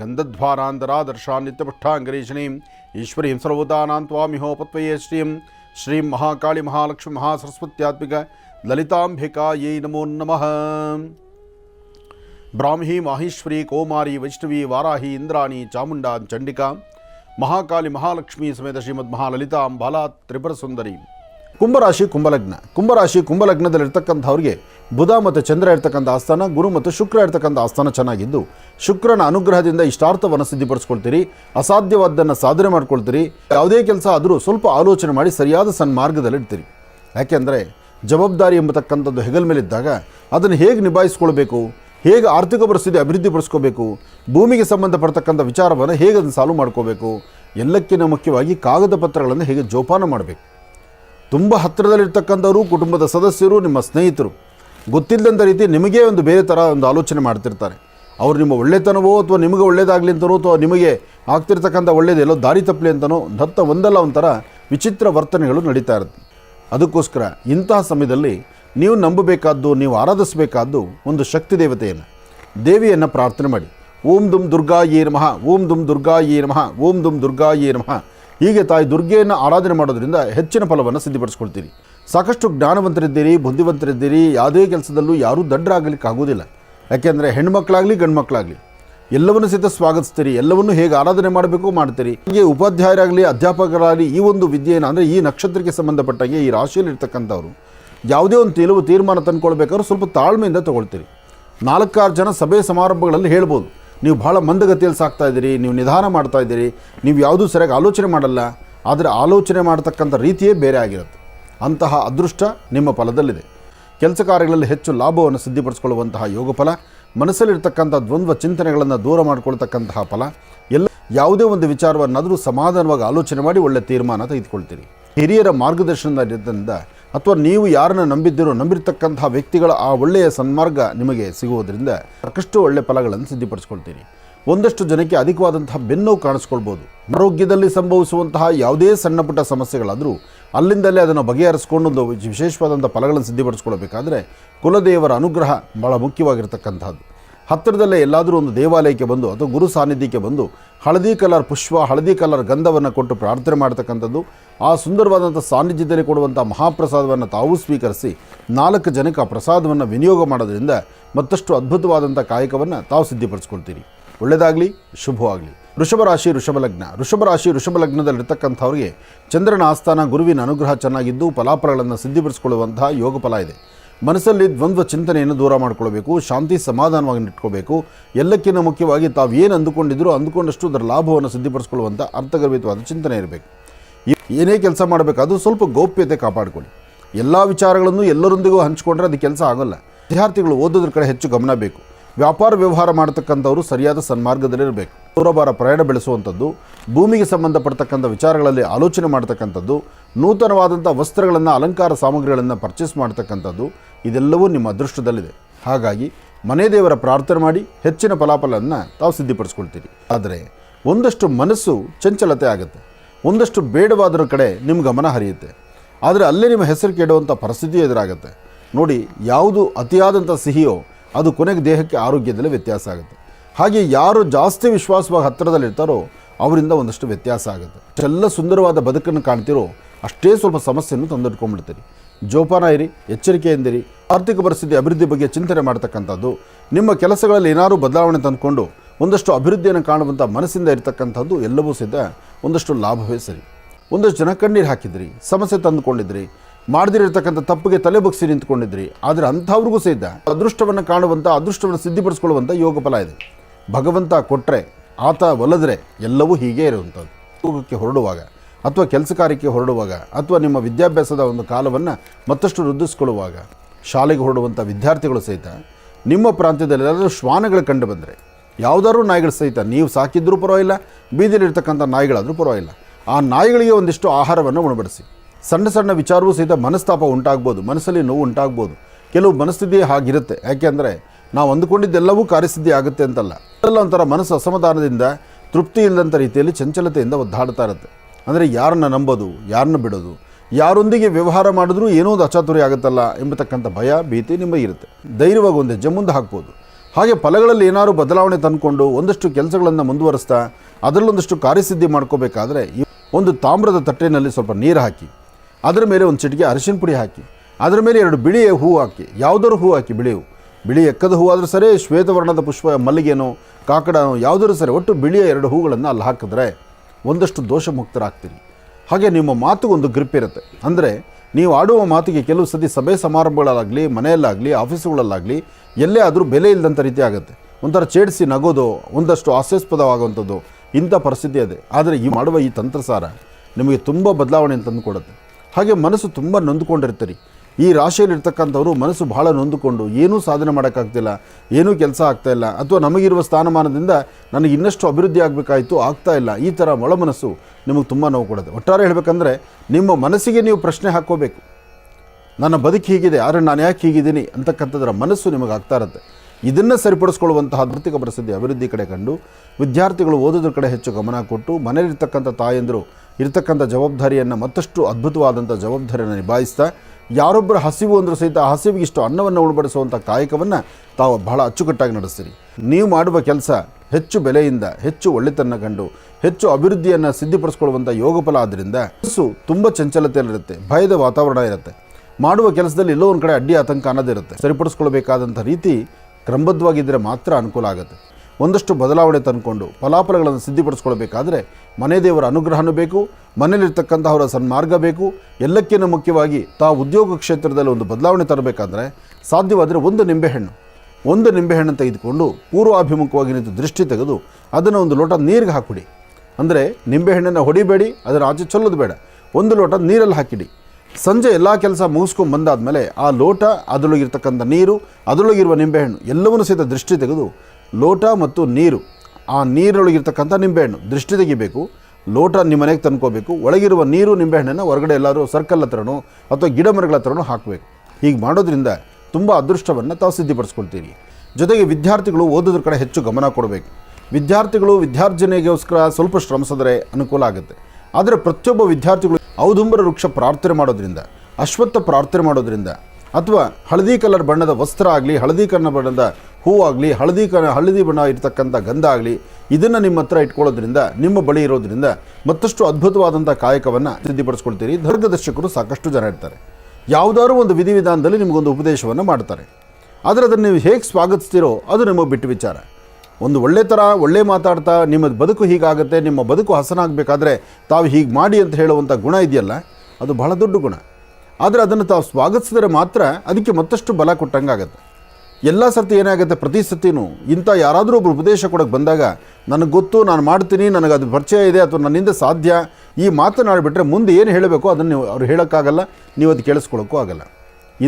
गन्धध्वारान्तरादर्शान्नित्यपुष्ठाङ्गरीषणीम् ईश्वरीं ईश्वरी त्वामिहोपत्वये श्री श्री महाकाली महालक्ष्मी महासरस्वत्यात्मिक ललिताम्बिकायै नमो नमः। ब्राह्मी माहेश्वरी कौमारी वैष्णवी वाराही इंद्राणी चामुंडा चंडिका महाकाली महालक्ष्मी समेत श्रीमद महाललिता त्रिपुर सुंदरी ಕುಂಭರಾಶಿ, ಕುಂಭಲಗ್ನ. ಕುಂಭರಾಶಿ, ಕುಂಭಲಗ್ನದಲ್ಲಿರ್ತಕ್ಕಂಥವ್ರಿಗೆ ಬುಧ ಮತ್ತು ಚಂದ್ರ ಇರ್ತಕ್ಕಂಥ ಆಸ್ಥಾನ, ಗುರು ಮತ್ತು ಶುಕ್ರ ಇರ್ತಕ್ಕಂಥ ಆಸ್ಥಾನ ಚೆನ್ನಾಗಿದ್ದು, ಶುಕ್ರನ ಅನುಗ್ರಹದಿಂದ ಇಷ್ಟಾರ್ಥವನ್ನು ಸಿದ್ಧಿಪಡಿಸ್ಕೊಳ್ತೀರಿ ಅಸಾಧ್ಯವಾದ್ದನ್ನು ಸಾಧನೆ ಮಾಡ್ಕೊಳ್ತೀರಿ, ಯಾವುದೇ ಕೆಲಸ ಆದರೂ ಸ್ವಲ್ಪ ಆಲೋಚನೆ ಮಾಡಿ ಸರಿಯಾದ ಸನ್ಮಾರ್ಗದಲ್ಲಿಡ್ತೀರಿ ಯಾಕೆಂದರೆ ಜವಾಬ್ದಾರಿ ಎಂಬತಕ್ಕಂಥದ್ದು ಹೆಗಲ ಮೇಲಿದ್ದಾಗ ಅದನ್ನು ಹೇಗೆ ನಿಭಾಯಿಸ್ಕೊಳ್ಬೇಕು, ಹೇಗೆ ಆರ್ಥಿಕ ಪರಿಸ್ಥಿತಿ ಅಭಿವೃದ್ಧಿಪಡಿಸ್ಕೋಬೇಕು ಭೂಮಿಗೆ ಸಂಬಂಧಪಡ್ತಕ್ಕಂಥ ವಿಚಾರವನ್ನು ಹೇಗೆ ಅದನ್ನು ಸಾಲ್ವ್ ಮಾಡ್ಕೋಬೇಕು ಎಲ್ಲಕ್ಕಿಂತ ಮುಖ್ಯವಾಗಿ ಕಾಗದ ಪತ್ರಗಳನ್ನು ಹೇಗೆ ಜೋಪಾನ ಮಾಡಬೇಕು. ತುಂಬ ಹತ್ತಿರದಲ್ಲಿರ್ತಕ್ಕಂಥವರು, ಕುಟುಂಬದ ಸದಸ್ಯರು, ನಿಮ್ಮ ಸ್ನೇಹಿತರು. ಗೊತ್ತಿಲ್ಲದಂಥ ರೀತಿ ನಿಮಗೇ ಒಂದು ಬೇರೆ ಥರ ಒಂದು ಆಲೋಚನೆ ಮಾಡ್ತಿರ್ತಾರೆ. ಅವರು ನಿಮ್ಮ ಒಳ್ಳೆತನವೋ ಅಥವಾ ನಿಮಗೆ ಒಳ್ಳೇದಾಗಲಿ ಅಂತನೋ ಅಥವಾ ನಿಮಗೆ ಆಗ್ತಿರ್ತಕ್ಕಂಥ ಒಳ್ಳೇದು ಎಲ್ಲೋ ದಾರಿ ತಪ್ಪಲಿ ಅಂತನೋ ಹತ್ತ ಒಂದಲ್ಲ ಒಂಥರ ವಿಚಿತ್ರ ವರ್ತನೆಗಳು ನಡೀತಾ ಇರುತ್ತೆ. ಅದಕ್ಕೋಸ್ಕರ ಇಂತಹ ಸಮಯದಲ್ಲಿ ನೀವು ನಂಬಬೇಕಾದ್ದು, ನೀವು ಆರಾಧಿಸಬೇಕಾದ್ದು ಒಂದು ಶಕ್ತಿ ದೇವತೆಯನ್ನು. ದೇವಿಯನ್ನು ಪ್ರಾರ್ಥನೆ ಮಾಡಿ. ಓಂ ದುಮ್ ದುರ್ಗಾ ಯೇ ನಮಃ, ಓಂ ದುಮ್ ದುರ್ಗಾ ಯೇ ನಮಃ, ಓಂ ದುಮ್ ದುರ್ಗಾ ಯೇ ನಮಃ. ಹೀಗೆ ತಾಯಿ ದುರ್ಗೆಯನ್ನು ಆರಾಧನೆ ಮಾಡೋದರಿಂದ ಹೆಚ್ಚಿನ ಫಲವನ್ನು ಸಿದ್ಧಪಡಿಸ್ಕೊಳ್ತೀರಿ. ಸಾಕಷ್ಟು ಜ್ಞಾನವಂತರಿದ್ದೀರಿ, ಬುದ್ಧಿವಂತರಿದ್ದೀರಿ, ಯಾವುದೇ ಕೆಲಸದಲ್ಲೂ ಯಾರೂ ದಡ್ಡರಾಗಲಿಕ್ಕೆ ಆಗೋದಿಲ್ಲ. ಯಾಕೆಂದರೆ ಹೆಣ್ಮಕ್ಳಾಗಲಿ, ಗಂಡ್ಮಕ್ಳಾಗಲಿ ಎಲ್ಲವನ್ನು ಸಹಿತ ಸ್ವಾಗತಿಸ್ತೀರಿ, ಎಲ್ಲವನ್ನು ಹೇಗೆ ಆರಾಧನೆ ಮಾಡಬೇಕು ಮಾಡ್ತೀರಿ. ಹೀಗೆ ಉಪಾಧ್ಯಾಯರಾಗಲಿ, ಅಧ್ಯಾಪಕರಾಗಲಿ ಈ ಒಂದು ವಿದ್ಯೆಯನ್ನು ಅಂದರೆ ಈ ನಕ್ಷತ್ರಕ್ಕೆ ಸಂಬಂಧಪಟ್ಟಾಗೆ ಈ ರಾಶಿಯಲ್ಲಿ ಇರ್ತಕ್ಕಂಥವ್ರು ಯಾವುದೇ ಒಂದು ನಿಲುವು ತೀರ್ಮಾನ ತಂದ್ಕೊಳ್ಬೇಕಾದ್ರೂ ಸ್ವಲ್ಪ ತಾಳ್ಮೆಯಿಂದ ತಗೊಳ್ತೀರಿ. ನಾಲ್ಕಾರು ಜನ ಸಭೆ ಸಮಾರಂಭಗಳಲ್ಲಿ ಹೇಳ್ಬೋದು. ನೀವು ಭಾಳ ಮಂದಗತಿಯಲ್ಲಿ ಸಾಕ್ತಾ ಇದ್ದೀರಿ, ನೀವು ನಿಧಾನ ಮಾಡ್ತಾ ಇದ್ದೀರಿ, ನೀವು ಯಾವುದೂ ಸರಿಯಾಗಿ ಆಲೋಚನೆ ಮಾಡಲ್ಲ, ಆದರೆ ಆಲೋಚನೆ ಮಾಡತಕ್ಕಂಥ ರೀತಿಯೇ ಬೇರೆ ಆಗಿರುತ್ತೆ. ಅಂತಹ ಅದೃಷ್ಟ ನಿಮ್ಮ ಫಲದಲ್ಲಿದೆ. ಕೆಲಸ ಕಾರ್ಯಗಳಲ್ಲಿ ಹೆಚ್ಚು ಲಾಭವನ್ನು ಸಿದ್ಧಿಪಡಿಸಿಕೊಳ್ಳುವಂತಹ ಯೋಗ ಫಲ, ಮನಸ್ಸಲ್ಲಿರ್ತಕ್ಕಂಥ ದ್ವಂದ್ವ ಚಿಂತನೆಗಳನ್ನು ದೂರ ಮಾಡಿಕೊಳ್ತಕ್ಕಂತಹ ಫಲ, ಎಲ್ಲ ಯಾವುದೇ ಒಂದು ವಿಚಾರವನ್ನಾದರೂ ಸಮಾಧಾನವಾಗಿ ಆಲೋಚನೆ ಮಾಡಿ ಒಳ್ಳೆಯ ತೀರ್ಮಾನ ತೆಗೆದುಕೊಳ್ತೀರಿ. ಹಿರಿಯರ ಮಾರ್ಗದರ್ಶನದಿಂದ ಅಥವಾ ನೀವು ಯಾರನ್ನು ನಂಬಿದ್ದೀರೋ ನಂಬಿರ್ತಕ್ಕಂತಹ ವ್ಯಕ್ತಿಗಳ ಆ ಒಳ್ಳೆಯ ಸನ್ಮಾರ್ಗ ನಿಮಗೆ ಸಿಗುವುದರಿಂದ ಸಾಕಷ್ಟು ಒಳ್ಳೆಯ ಫಲಗಳನ್ನು ಸಿದ್ಧಪಡಿಸ್ಕೊಳ್ತೀರಿ ಒಂದಷ್ಟು ಜನಕ್ಕೆ ಅಧಿಕವಾದಂತಹ ಬೆನ್ನು ಕಾಣಿಸ್ಕೊಳ್ಬೋದು. ಆರೋಗ್ಯದಲ್ಲಿ ಸಂಭವಿಸುವಂತಹ ಯಾವುದೇ ಸಣ್ಣ ಪುಟ್ಟ ಸಮಸ್ಯೆಗಳಾದರೂ ಅಲ್ಲಿಂದಲೇ ಅದನ್ನು ಬಗೆಹರಿಸ್ಕೊಂಡು ಒಂದು ವಿಶೇಷವಾದಂಥ ಫಲಗಳನ್ನು ಸಿದ್ಧಪಡಿಸ್ಕೊಳ್ಬೇಕಾದ್ರೆ ಕುಲದೇವರ ಅನುಗ್ರಹ ಬಹಳ ಮುಖ್ಯವಾಗಿರ್ತಕ್ಕಂಥದ್ದು. ಹತ್ತಿರದಲ್ಲೇ ಎಲ್ಲಾದರೂ ಒಂದು ದೇವಾಲಯಕ್ಕೆ ಬಂದು ಅಥವಾ ಗುರು ಸಾನ್ನಿಧ್ಯಕ್ಕೆ ಬಂದು ಹಳದಿ ಕಲರ್ ಪುಷ್ಪ, ಹಳದಿ ಕಲರ್ ಗಂಧವನ್ನು ಕೊಟ್ಟು ಪ್ರಾರ್ಥನೆ ಮಾಡ್ತಕ್ಕಂಥದ್ದು, ಆ ಸುಂದರವಾದಂಥ ಸಾನ್ನಿಧ್ಯದಲ್ಲಿ ಕೊಡುವಂಥ ಮಹಾಪ್ರಸಾದವನ್ನು ತಾವು ಸ್ವೀಕರಿಸಿ ನಾಲ್ಕು ಜನಕ್ಕೆ ಆ ಪ್ರಸಾದವನ್ನು ವಿನಿಯೋಗ ಮಾಡೋದ್ರಿಂದ ಮತ್ತಷ್ಟು ಅದ್ಭುತವಾದಂಥ ಕಾಯಕವನ್ನು ತಾವು ಸಿದ್ಧಿಪಡಿಸ್ಕೊಳ್ತೀರಿ ಒಳ್ಳೆಯದಾಗಲಿ, ಶುಭವಾಗಲಿ. ವೃಷಭ ರಾಶಿ ವೃಷಭ ಲಗ್ನ ವೃಷಭ ರಾಶಿ ವೃಷಭ ಲಗ್ನದಲ್ಲಿರ್ತಕ್ಕಂಥವ್ರಿಗೆ ಚಂದ್ರನ ಆಸ್ಥಾನ, ಗುರುವಿನ ಅನುಗ್ರಹ ಚೆನ್ನಾಗಿದ್ದು ಫಲಾಫಲಗಳನ್ನು ಸಿದ್ಧಪಡಿಸಿಕೊಳ್ಳುವಂತಹ ಯೋಗ ಫಲ ಇದೆ. ಮನಸ್ಸಲ್ಲಿ ದ್ವಂದ್ವ ಚಿಂತನೆಯನ್ನು ದೂರ ಮಾಡಿಕೊಳ್ಬೇಕು, ಶಾಂತಿ ಸಮಾಧಾನವಾಗಿ ಇಟ್ಕೋಬೇಕು ಎಲ್ಲಕ್ಕಿಂತ ಮುಖ್ಯವಾಗಿ ತಾವು ಏನು ಅಂದುಕೊಂಡಿದ್ರು ಅಂದುಕೊಂಡಷ್ಟು ಅದರ ಲಾಭವನ್ನು ಸಿದ್ಧಿಪಡಿಸ್ಕೊಳ್ಳುವಂಥ ಅರ್ಥಗರ್ಭಿತವಾದ ಚಿಂತನೆ ಇರಬೇಕು. ಏನೇ ಕೆಲಸ ಮಾಡಬೇಕು ಅದು ಸ್ವಲ್ಪ ಗೌಪ್ಯತೆ ಕಾಪಾಡಿಕೊಳ್ಳಿ. ಎಲ್ಲ ವಿಚಾರಗಳನ್ನು ಎಲ್ಲರೊಂದಿಗೂ ಹಂಚಿಕೊಂಡ್ರೆ ಅದು ಕೆಲಸ ಆಗೋಲ್ಲ. ವಿದ್ಯಾರ್ಥಿಗಳು ಓದೋದ್ರ ಕಡೆ ಹೆಚ್ಚು ಗಮನ ಬೇಕು. ವ್ಯಾಪಾರ ವ್ಯವಹಾರ ಮಾಡತಕ್ಕಂಥವರು ಸರಿಯಾದ ಸನ್ಮಾರ್ಗದಲ್ಲಿರಬೇಕು. ದೂರಬಾರ ಪ್ರಯಾಣ ಬೆಳೆಸುವಂಥದ್ದು, ಭೂಮಿಗೆ ಸಂಬಂಧಪಡ್ತಕ್ಕಂಥ ವಿಚಾರಗಳಲ್ಲಿ ಆಲೋಚನೆ ಮಾಡ್ತಕ್ಕಂಥದ್ದು, ನೂತನವಾದಂಥ ವಸ್ತ್ರಗಳನ್ನು, ಅಲಂಕಾರ ಸಾಮಗ್ರಿಗಳನ್ನು ಪರ್ಚೇಸ್ ಮಾಡ್ತಕ್ಕಂಥದ್ದು, ಇದೆಲ್ಲವೂ ನಿಮ್ಮ ಅದೃಷ್ಟದಲ್ಲಿದೆ. ಹಾಗಾಗಿ ಮನೆ ದೇವರ ಪ್ರಾರ್ಥನೆ ಮಾಡಿ ಹೆಚ್ಚಿನ ಫಲಾಫಲವನ್ನು ತಾವು ಸಿದ್ಧಿಪಡಿಸ್ಕೊಳ್ತೀರಿ. ಆದರೆ ಒಂದಷ್ಟು ಮನಸ್ಸು ಚಂಚಲತೆ ಆಗುತ್ತೆ. ಒಂದಷ್ಟು ಬೇಡವಾದರ ಕಡೆ ನಿಮ್ಮ ಗಮನ ಹರಿಯುತ್ತೆ. ಆದರೆ ಅಲ್ಲೇ ನಿಮ್ಮ ಹೆಸರು ಕೇಳುವಂಥ ಪರಿಸ್ಥಿತಿ ಎದುರಾಗುತ್ತೆ. ನೋಡಿ, ಯಾವುದು ಅತಿಯಾದಂಥ ಸಿಹಿಯೋ, ಅದು ಕೊನೆಗೆ ದೇಹಕ್ಕೆ ಆರೋಗ್ಯದಲ್ಲಿ ವ್ಯತ್ಯಾಸ ಆಗುತ್ತೆ. ಹಾಗೆ ಯಾರು ಜಾಸ್ತಿ ವಿಶ್ವಾಸವಾಗಿ ಹತ್ತಿರದಲ್ಲಿರ್ತಾರೋ ಅವರಿಂದ ಒಂದಷ್ಟು ವ್ಯತ್ಯಾಸ ಆಗುತ್ತೆ. ಎಲ್ಲ ಸುಂದರವಾದ ಬದುಕನ್ನು ಕಾಣ್ತಿರೋ ಅಷ್ಟೇ ಸ್ವಲ್ಪ ಸಮಸ್ಯೆಯನ್ನು ತಂದಿಟ್ಕೊಂಡ್ಬಿಡ್ತೀರಿ ಜೋಪಾನ ಇರಿ ಎಚ್ಚರಿಕೆಯಿಂದಿರಿ ಆರ್ಥಿಕ ಪರಿಸ್ಥಿತಿ ಅಭಿವೃದ್ಧಿ ಬಗ್ಗೆ ಚಿಂತನೆ ಮಾಡ್ತಕ್ಕಂಥದ್ದು, ನಿಮ್ಮ ಕೆಲಸಗಳಲ್ಲಿ ಏನಾದರೂ ಬದಲಾವಣೆ ತಂದುಕೊಂಡು ಒಂದಷ್ಟು ಅಭಿವೃದ್ಧಿಯನ್ನು ಕಾಣುವಂಥ ಮನಸ್ಸಿಂದ ಇರತಕ್ಕಂಥದ್ದು ಎಲ್ಲವೂ ಸಿದ್ಧ ಒಂದಷ್ಟು ಲಾಭವೇ ಸರಿ. ಒಂದಷ್ಟು ಜನ ಕಣ್ಣೀರು ಹಾಕಿದ್ರಿ, ಸಮಸ್ಯೆ ತಂದುಕೊಂಡಿದ್ರಿ, ಮಾಡದಿರತಕ್ಕಂಥ ತಪ್ಪಿಗೆ ತಲೆ ಬಗ್ಸಿ ನಿಂತ್ಕೊಂಡಿದ್ರಿ, ಆದರೆ ಅಂಥವ್ರಿಗೂ ಸಹಿತ ಅದೃಷ್ಟವನ್ನು ಕಾಣುವಂಥ, ಅದೃಷ್ಟವನ್ನು ಸಿದ್ಧಿಪಡಿಸ್ಕೊಳ್ಳುವಂಥ ಯೋಗ ಫಲ ಇದೆ. ಭಗವಂತ ಕೊಟ್ಟರೆ ಆತ ಒಲಿದ್ರೆ ಎಲ್ಲವೂ ಹೀಗೇ ಇರುವಂಥದ್ದು. ಉದ್ಯೋಗಕ್ಕೆ ಹೊರಡುವಾಗ ಅಥವಾ ಕೆಲಸ ಕಾರ್ಯಕ್ಕೆ ಹೊರಡುವಾಗ ಅಥವಾ ನಿಮ್ಮ ವಿದ್ಯಾಭ್ಯಾಸದ ಒಂದು ಕಾಲವನ್ನು ಮತ್ತಷ್ಟು ವೃದ್ಧಿಸ್ಕೊಳ್ಳುವಾಗ, ಶಾಲೆಗೆ ಹೊರಡುವಂಥ ವಿದ್ಯಾರ್ಥಿಗಳು ಸಹಿತ, ನಿಮ್ಮ ಪ್ರಾಂತ್ಯದಲ್ಲಿ ಎಲ್ಲರೂ ಶ್ವಾನಗಳು ಕಂಡು ಬಂದರೆ, ಯಾವುದಾದ್ರೂ ನಾಯಿಗಳು ಸಹಿತ ನೀವು ಸಾಕಿದ್ರೂ ಪರವಾಗಿಲ್ಲ, ಬೀದಿಲಿರ್ತಕ್ಕಂಥ ನಾಯಿಗಳಾದರೂ ಪರವಾಗಿಲ್ಲ, ಆ ನಾಯಿಗಳಿಗೆ ಒಂದಿಷ್ಟು ಆಹಾರವನ್ನು ಉಣಬಡಿಸಿ. ಸಣ್ಣ ಸಣ್ಣ ವಿಚಾರವೂ ಸಹಿತ ಮನಸ್ತಾಪ ಉಂಟಾಗ್ಬೋದು, ಮನಸ್ಸಲ್ಲಿ ನೋವು ಉಂಟಾಗ್ಬೋದು. ಕೆಲವು ಮನಸ್ಥಿತಿ ಹಾಗಿರುತ್ತೆ. ಯಾಕೆಂದರೆ ನಾವು ಅಂದುಕೊಂಡಿದ್ದೆಲ್ಲವೂ ಕಾರ್ಯಸಿದ್ಧಿ ಆಗುತ್ತೆ ಅಂತಲ್ಲ. ಅದೆಲ್ಲ ಒಂಥರ ಮನಸ್ಸು ಅಸಮಾಧಾನದಿಂದ, ತೃಪ್ತಿ ಇಲ್ಲದಂಥ ರೀತಿಯಲ್ಲಿ ಚಂಚಲತೆಯಿಂದ ಒದ್ದಾಡ್ತಾ ಇರುತ್ತೆ. ಅಂದರೆ ಯಾರನ್ನ ನಂಬೋದು, ಯಾರನ್ನ ಬಿಡೋದು, ಯಾರೊಂದಿಗೆ ವ್ಯವಹಾರ ಮಾಡಿದ್ರೂ ಏನೋ ಒಂದು ಅಚಾತುರಿ ಆಗುತ್ತಲ್ಲ ಎಂಬತಕ್ಕಂಥ ಭಯ, ಭೀತಿ ನಿಮಗೆ ಇರುತ್ತೆ. ಧೈರ್ಯವಾಗಿ ಒಂದು ಹೆಜ್ಜೆ ಮುಂದೆ ಹಾಕ್ಬೋದು. ಹಾಗೆ ಫಲಗಳಲ್ಲಿ ಏನಾದರೂ ಬದಲಾವಣೆ ತಂದುಕೊಂಡು ಒಂದಷ್ಟು ಕೆಲಸಗಳನ್ನು ಮುಂದುವರಿಸ್ತಾ, ಅದರಲ್ಲೊಂದಷ್ಟು ಕಾರ್ಯಸಿದ್ಧಿ ಮಾಡ್ಕೋಬೇಕಾದ್ರೆ ಒಂದು ತಾಮ್ರದ ತಟ್ಟೆನಲ್ಲಿ ಸ್ವಲ್ಪ ನೀರು ಹಾಕಿ, ಅದರ ಮೇಲೆ ಒಂದು ಚಿಟಿಕೆ ಅರಿಶಿನ ಪುಡಿ ಹಾಕಿ, ಅದರ ಮೇಲೆ ಎರಡು ಬಿಳಿಯ ಹೂ ಹಾಕಿ, ಯಾವುದಾದ್ರು ಹೂ ಹಾಕಿ ಬಿಳಿ ಹೂ ಬಿಳಿ ಎಕ್ಕದ ಹೂ ಆದರೂ ಸರಿ, ಶ್ವೇತವರ್ಣದ ಪುಷ್ಪ, ಮಲ್ಲಿಗೆನೋ, ಕಾಕಡನೋ ಯಾವುದಾದ್ರು ಸರಿ, ಒಟ್ಟು ಬಿಳಿಯ ಎರಡು ಹೂಗಳನ್ನು ಅಲ್ಲಿ ಹಾಕಿದ್ರೆ ಒಂದಷ್ಟು ದೋಷ ಮುಕ್ತರಾಗ್ತೀರಿ ಹಾಗೆ ನಿಮ್ಮ ಮಾತುಗೊಂದು ಗ್ರಿಪ್ ಇರುತ್ತೆ. ಅಂದರೆ ನೀವು ಆಡುವ ಮಾತಿಗೆ ಕೆಲವು ಸತಿ ಸಭೆ ಸಮಾರಂಭಗಳಲ್ಲಾಗಲಿ, ಮನೆಯಲ್ಲಾಗಲಿ, ಆಫೀಸುಗಳಲ್ಲಾಗಲಿ, ಎಲ್ಲೇ ಆದರೂ ಬೆಲೆ ಇಲ್ಲದಂಥ ರೀತಿ ಆಗುತ್ತೆ. ಒಂಥರ ಚೇಡಿಸಿ ನಗೋದು, ಒಂದಷ್ಟು ಹಾಸ್ಯಾಸ್ಪದವಾಗುವಂಥದ್ದು, ಇಂಥ ಪರಿಸ್ಥಿತಿ ಇದೆ ಆದರೆ ಈ ಮಾಡುವ ಈ ತಂತ್ರಸಾರ ನಿಮಗೆ ತುಂಬ ಬದಲಾವಣೆ ತಂದು ಕೊಡುತ್ತೆ. ಹಾಗೆ ಮನಸ್ಸು ತುಂಬ ನೊಂದುಕೊಂಡಿರ್ತೀರಿ. ಈ ರಾಶಿಯಲ್ಲಿರ್ತಕ್ಕಂಥವ್ರು ಮನಸ್ಸು ಬಹಳ ನೊಂದುಕೊಂಡು ಏನೂ ಸಾಧನೆ ಮಾಡೋಕ್ಕಾಗ್ತಿಲ್ಲ, ಏನೂ ಕೆಲಸ ಆಗ್ತಾ ಇಲ್ಲ, ಅಥವಾ ನಮಗಿರುವ ಸ್ಥಾನಮಾನದಿಂದ ನನಗೆ ಇನ್ನಷ್ಟು ಅಭಿವೃದ್ಧಿ ಆಗಬೇಕಾಯಿತು, ಆಗ್ತಾ ಇಲ್ಲ, ಈ ಥರ ಒಳ ಮನಸ್ಸು ನಿಮಗೆ ತುಂಬ ನೋವು ಕೊಡುತ್ತೆ. ಒಟ್ಟಾರೆ ಹೇಳಬೇಕಂದ್ರೆ ನಿಮ್ಮ ಮನಸ್ಸಿಗೆ ನೀವು ಪ್ರಶ್ನೆ ಹಾಕ್ಕೋಬೇಕು. ನನ್ನ ಬದುಕು ಹೀಗಿದೆ, ಆದರೆ ನಾನು ಯಾಕೆ ಹೀಗಿದ್ದೀನಿ ಅಂತಕ್ಕಂಥದ್ರ ಮನಸ್ಸು ನಿಮಗೆ ಆಗ್ತಾ ಇರುತ್ತೆ. ಇದನ್ನು ಸರಿಪಡಿಸ್ಕೊಳ್ಳುವಂತಹ ಆರ್ಥಿಕ ಪರಿಸ್ಥಿತಿ ಅಭಿವೃದ್ಧಿ ಕಡೆ ಕಂಡು, ವಿದ್ಯಾರ್ಥಿಗಳು ಓದೋದ್ರ ಕಡೆ ಹೆಚ್ಚು ಗಮನ ಕೊಟ್ಟು ಮನೆಯಲ್ಲಿರ್ತಕ್ಕಂಥ ತಾಯಂದರು ಇರ್ತಕ್ಕಂಥ ಜವಾಬ್ದಾರಿಯನ್ನು ಮತ್ತಷ್ಟು ಅದ್ಭುತವಾದಂಥ ಜವಾಬ್ದಾರಿಯನ್ನು ನಿಭಾಯಿಸ್ತಾ ಯಾರೊಬ್ಬರ ಹಸಿವು ಅಂದರೂ ಸಹಿತ ಆ ಹಸಿವಿಗೆ ಇಷ್ಟು ಅನ್ನವನ್ನು ಉಣಬಡಿಸುವಂಥ ಕಾಯಕವನ್ನು ತಾವು ಬಹಳ ಅಚ್ಚುಕಟ್ಟಾಗಿ ನಡೆಸ್ತೀರಿ. ನೀವು ಮಾಡುವ ಕೆಲಸ ಹೆಚ್ಚು ಬೆಲೆಯಿಂದ, ಹೆಚ್ಚು ಒಳ್ಳೆತನ ಕಂಡು, ಹೆಚ್ಚು ಅಭಿವೃದ್ಧಿಯನ್ನು ಸಿದ್ಧಿಪಡಿಸ್ಕೊಳ್ಳುವಂಥ ಯೋಗ ಫಲ ಆದ್ದರಿಂದ ಮನಸ್ಸು ತುಂಬ ಚಂಚಲತೆಯಲ್ಲಿರುತ್ತೆ, ಭಯದ ವಾತಾವರಣ ಇರುತ್ತೆ. ಮಾಡುವ ಕೆಲಸದಲ್ಲಿ ಎಲ್ಲೋ ಒಂದು ಕಡೆ ಅಡ್ಡಿ ಆತಂಕ ಅನ್ನೋದಿರುತ್ತೆ ಸರಿಪಡಿಸ್ಕೊಳ್ಬೇಕಾದಂಥ ರೀತಿ ಕ್ರಮಬದ್ಧವಾಗಿದ್ದರೆ ಮಾತ್ರ ಅನುಕೂಲ ಆಗುತ್ತೆ. ಒಂದಷ್ಟು ಬದಲಾವಣೆ ತಂದುಕೊಂಡು, ಫಲಾಫಲಗಳನ್ನು ಸಿದ್ಧಿಪಡಿಸ್ಕೊಳ್ಬೇಕಾದ್ರೆ ಮನೆ ದೇವರ ಅನುಗ್ರಹನೂ ಬೇಕು ಮನೇಲಿರ್ತಕ್ಕಂಥವರ ಸನ್ಮಾರ್ಗ ಬೇಕು. ಎಲ್ಲಕ್ಕಿಂತ ಮುಖ್ಯವಾಗಿ ತಾ ಉದ್ಯೋಗ ಕ್ಷೇತ್ರದಲ್ಲಿ ಒಂದು ಬದಲಾವಣೆ ತರಬೇಕಾದ್ರೆ ಸಾಧ್ಯವಾದರೆ ಒಂದು ನಿಂಬೆಹಣ್ಣು ಒಂದು ನಿಂಬೆಹಣ್ಣನ್ನು ತೆಗೆದುಕೊಂಡು ಪೂರ್ವಾಭಿಮುಖವಾಗಿ ನಿಂತು ದೃಷ್ಟಿ ತೆಗೆದು ಅದನ್ನು ಒಂದು ಲೋಟ ನೀರಿಗೆ ಹಾಕಿಬಿಡಿ. ಅಂದರೆ ನಿಂಬೆಹಣ್ಣನ್ನು ಹೊಡಿಬೇಡಿ, ಅದರ ಆಚೆ ಚೆಲ್ಲೋದು ಬೇಡ. ಒಂದು ಲೋಟ ನೀರಲ್ಲಿ ಹಾಕಿಡಿ. ಸಂಜೆ ಎಲ್ಲ ಕೆಲಸ ಮುಗಿಸ್ಕೊಂಡು ಬಂದಾದಮೇಲೆ ಆ ಲೋಟ, ಅದರೊಳಗಿರ್ತಕ್ಕಂಥ ನೀರು, ಅದರೊಳಗಿರುವ ನಿಂಬೆಹಣ್ಣು ಎಲ್ಲವನ್ನೂ ಸಹಿತ ದೃಷ್ಟಿ ತೆಗೆದು ಲೋಟ ಮತ್ತು ನೀರು ಆ ನೀರೊಳಗಿರ್ತಕ್ಕಂಥ ನಿಂಬೆಹಣ್ಣು. ದೃಷ್ಟಿ ತೆಗಿಬೇಕು. ಲೋಟ ನಿಮ್ಮ ಮನೆಗೆ ತಂದ್ಕೋಬೇಕು. ಒಳಗಿರುವ ನೀರು, ನಿಂಬೆಹಣ್ಣನ್ನು ಹೊರಗಡೆ ಎಲ್ಲರೂ ಸರ್ಕಲ್ ಹತ್ರನೋ ಅಥವಾ ಗಿಡ ಮರಗಳ ಹತ್ರನೂ ಹಾಕಬೇಕು. ಹೀಗೆ ಮಾಡೋದ್ರಿಂದ ತುಂಬ ಅದೃಷ್ಟವನ್ನು ತಾವು ಸಿದ್ಧಿಪಡಿಸ್ಕೊಳ್ತೀರಿ. ಜೊತೆಗೆ ವಿದ್ಯಾರ್ಥಿಗಳು ಓದೋದ್ರ ಕಡೆ ಹೆಚ್ಚು ಗಮನ ಕೊಡಬೇಕು. ವಿದ್ಯಾರ್ಥಿಗಳು ವಿದ್ಯಾರ್ಜನೆಗೋಸ್ಕರ ಸ್ವಲ್ಪ ಶ್ರಮಿಸಿದ್ರೆ ಅನುಕೂಲ ಆಗುತ್ತೆ. ಆದರೆ ಪ್ರತಿಯೊಬ್ಬ ವಿದ್ಯಾರ್ಥಿಗಳು ಔದುಂಬರ ವೃಕ್ಷ ಪ್ರಾರ್ಥನೆ ಮಾಡೋದ್ರಿಂದ, ಅಶ್ವತ್ಥ ಪ್ರಾರ್ಥನೆ ಮಾಡೋದ್ರಿಂದ ಅಥವಾ ಹಳದಿ ಕಲರ್ ಬಣ್ಣದ ವಸ್ತ್ರ ಆಗಲಿ, ಹಳದಿ ಕಲರ್ ಬಣ್ಣದ ಹೂವಾಗಲಿ ಹಳದಿ ಕ ಹಳದಿ ಬಣ್ಣ ಇರತಕ್ಕಂಥ ಗಂಧ ಆಗಲಿ, ಇದನ್ನು ನಿಮ್ಮ ಹತ್ರ ಇಟ್ಕೊಳ್ಳೋದ್ರಿಂದ, ನಿಮ್ಮ ಬಳಿ ಇರೋದ್ರಿಂದ ಮತ್ತಷ್ಟು ಅದ್ಭುತವಾದಂಥ ಕಾಯಕವನ್ನು ಸಿದ್ಧಿಪಡಿಸ್ಕೊಳ್ತೀರಿ. ಮಾರ್ಗದರ್ಶಕರು ಸಾಕಷ್ಟು ಜನ ಇರ್ತಾರೆ. ಯಾವುದಾದ್ರೂ ಒಂದು ವಿಧಿವಿಧಾನದಲ್ಲಿ ನಿಮಗೊಂದು ಉಪದೇಶವನ್ನು ಮಾಡ್ತಾರೆ. ಆದರೆ ಅದನ್ನು ನೀವು ಹೇಗೆ ಸ್ವಾಗತಿಸ್ತೀರೋ ಅದು ನಿಮ್ಮ ಬಿಟ್ಟು ವಿಚಾರ. ಒಂದು ಒಳ್ಳೆ ಥರ ಒಳ್ಳೆ ಮಾತಾಡ್ತಾ, ನಿಮ್ಮ ಬದುಕು ಹೀಗಾಗುತ್ತೆ, ನಿಮ್ಮ ಬದುಕು ಹಸನಾಗಬೇಕಾದ್ರೆ ತಾವು ಹೀಗೆ ಮಾಡಿ ಅಂತ ಹೇಳುವಂಥ ಗುಣ ಇದೆಯಲ್ಲ, ಅದು ಬಹಳ ದೊಡ್ಡ ಗುಣ. ಆದರೆ ಅದನ್ನು ತಾವು ಸ್ವಾಗತಿಸಿದರೆ ಮಾತ್ರ ಅದಕ್ಕೆ ಮತ್ತಷ್ಟು ಬಲ ಕೊಟ್ಟಂಗಾಗತ್ತೆ. ಎಲ್ಲ ಸರ್ತಿ ಏನಾಗುತ್ತೆ? ಪ್ರತಿ ಸತಿನೂ ಇಂಥ ಯಾರಾದರೂ ಒಬ್ಬರು ಉಪದೇಶ ಕೊಡೋಕ್ಕೆ ಬಂದಾಗ, ನನಗೆ ಗೊತ್ತು, ನಾನು ಮಾಡ್ತೀನಿ, ನನಗೆ ಅದು ಪರಿಚಯ ಇದೆ ಅಥವಾ ನನ್ನಿಂದ ಸಾಧ್ಯ, ಈ ಮಾತನಾಡಿಬಿಟ್ರೆ ಮುಂದೆ ಏನು ಹೇಳಬೇಕೋ ಅದನ್ನು ನೀವು ಅವ್ರು ಹೇಳೋಕ್ಕಾಗಲ್ಲ, ನೀವು ಅದು ಕೇಳಿಸ್ಕೊಳ್ಳೋಕ್ಕೂ ಆಗಲ್ಲ.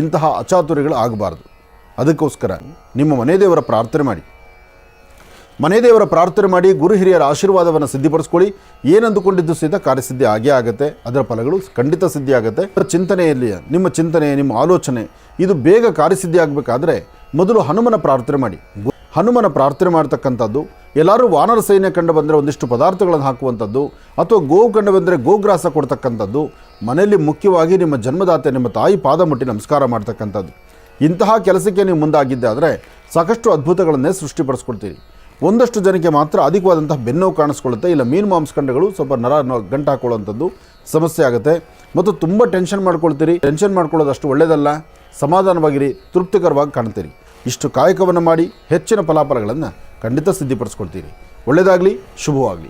ಇಂತಹ ಅಚಾತುರ್ಯಗಳು ಆಗಬಾರ್ದು. ಅದಕ್ಕೋಸ್ಕರ ನಿಮ್ಮ ಮನೆ ದೇವರ ಪ್ರಾರ್ಥನೆ ಮಾಡಿ. ಮನೆ ದೇವರ ಪ್ರಾರ್ಥನೆ ಮಾಡಿ ಗುರು ಹಿರಿಯರ ಆಶೀರ್ವಾದವನ್ನು ಸಿದ್ಧಿಪಡಿಸ್ಕೊಳ್ಳಿ. ಏನಂದುಕೊಂಡಿದ್ದು ಸಹಿತ ಕಾರ್ಯಸಿದ್ಧಿ ಆಗೇ ಆಗುತ್ತೆ. ಅದರ ಫಲಗಳು ಖಂಡಿತ ಸಿದ್ಧಿ ಆಗುತ್ತೆ. ಚಿಂತನೆಯಲ್ಲಿ, ನಿಮ್ಮ ಚಿಂತನೆ ನಿಮ್ಮ ಆಲೋಚನೆ, ಇದು ಬೇಗ ಕಾರ್ಯಸಿದ್ಧಿ ಆಗಬೇಕಾದ್ರೆ ಮೊದಲು ಹನುಮನ ಪ್ರಾರ್ಥನೆ ಮಾಡಿ. ಹನುಮನ ಪ್ರಾರ್ಥನೆ ಮಾಡ್ತಕ್ಕಂಥದ್ದು, ಎಲ್ಲರೂ ವಾನರ ಸೈನ್ಯ ಕಂಡು ಬಂದರೆ ಒಂದಿಷ್ಟು ಪದಾರ್ಥಗಳನ್ನು ಹಾಕುವಂಥದ್ದು, ಅಥವಾ ಗೋವು ಕಂಡು ಬಂದರೆ ಗೋಗ್ರಾಸ ಕೊಡ್ತಕ್ಕಂಥದ್ದು, ಮನೆಯಲ್ಲಿ ಮುಖ್ಯವಾಗಿ ನಿಮ್ಮ ಜನ್ಮದಾತೆ, ನಿಮ್ಮ ತಾಯಿ ಪಾದ ಮುಟ್ಟಿ ನಮಸ್ಕಾರ ಮಾಡ್ತಕ್ಕಂಥದ್ದು. ಇಂತಹ ಕೆಲಸಕ್ಕೆ ನೀವು ಮುಂದಾಗಿದ್ದೆ ಆದರೆ ಸಾಕಷ್ಟು ಅದ್ಭುತಗಳನ್ನೇ ಸೃಷ್ಟಿಪಡಿಸ್ಕೊಡ್ತೀರಿ. ಒಂದಷ್ಟು ಜನಕ್ಕೆ ಮಾತ್ರ ಅಧಿಕವಾದಂತಹ ಬೆನ್ನೋವು ಕಾಣಿಸ್ಕೊಳ್ಳುತ್ತೆ. ಇಲ್ಲ, ಮೀನು ಮಾಂಸಖಂಡಗಳು ಸ್ವಲ್ಪ ನರ ಗಂಟು ಹಾಕೊಳ್ಳುವಂಥದ್ದು ಸಮಸ್ಯೆ ಆಗುತ್ತೆ. ಮತ್ತು ತುಂಬ ಟೆನ್ಷನ್ ಮಾಡ್ಕೊಳ್ತೀರಿ. ಟೆನ್ಷನ್ ಮಾಡ್ಕೊಳ್ಳೋದು ಅಷ್ಟು ಒಳ್ಳೆಯದಲ್ಲ ಸಮಾಧಾನವಾಗಿರಿ. ತೃಪ್ತಿಕರವಾಗಿ ಕಾಣ್ತೀರಿ ಇಷ್ಟು ಕಾಯಕವನ್ನು ಮಾಡಿ ಹೆಚ್ಚಿನ ಫಲಾಫಲಗಳನ್ನು ಖಂಡಿತ ಸಿದ್ಧಿಪಡಿಸ್ಕೊಳ್ತೀರಿ. ಒಳ್ಳೆಯದಾಗಲಿ ಶುಭವಾಗಲಿ.